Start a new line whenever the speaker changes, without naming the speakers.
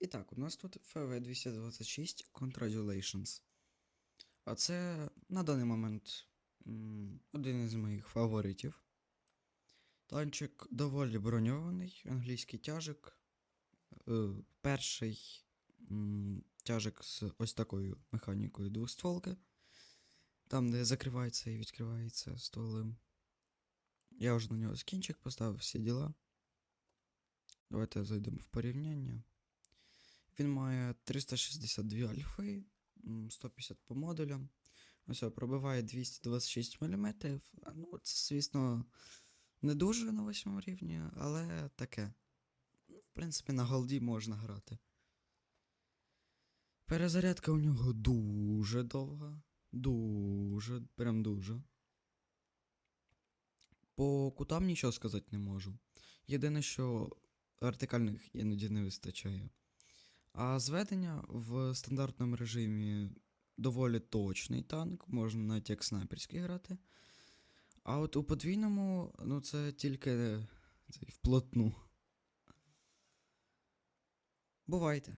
І так, у нас тут FV226 Congratulations. А це на даний момент один із моїх фаворитів. Танчик доволі броньований, англійський тяжик. Е, перший тяжик з ось такою механікою двостволки. Там, де закривається і відкривається стволи. Я вже на нього скінчик поставив всі діла. Давайте зайдемо в порівняння. Він має 362 альфи, 150 по модулям. Ось пробиває 226 мм. Ну, це, звісно, не дуже на 8 рівні, але таке. Ну, В принципі, на голді можна грати. Перезарядка у нього дуже довга. Дуже, прям дуже. По кутам нічого сказати не можу. Єдине, що вертикальних іноді не вистачає. А зведення в стандартному режимі доволі точний танк, можна навіть як снайперський грати. А от у подвійному, ну це тільки е, цей, вплотну. Бувайте.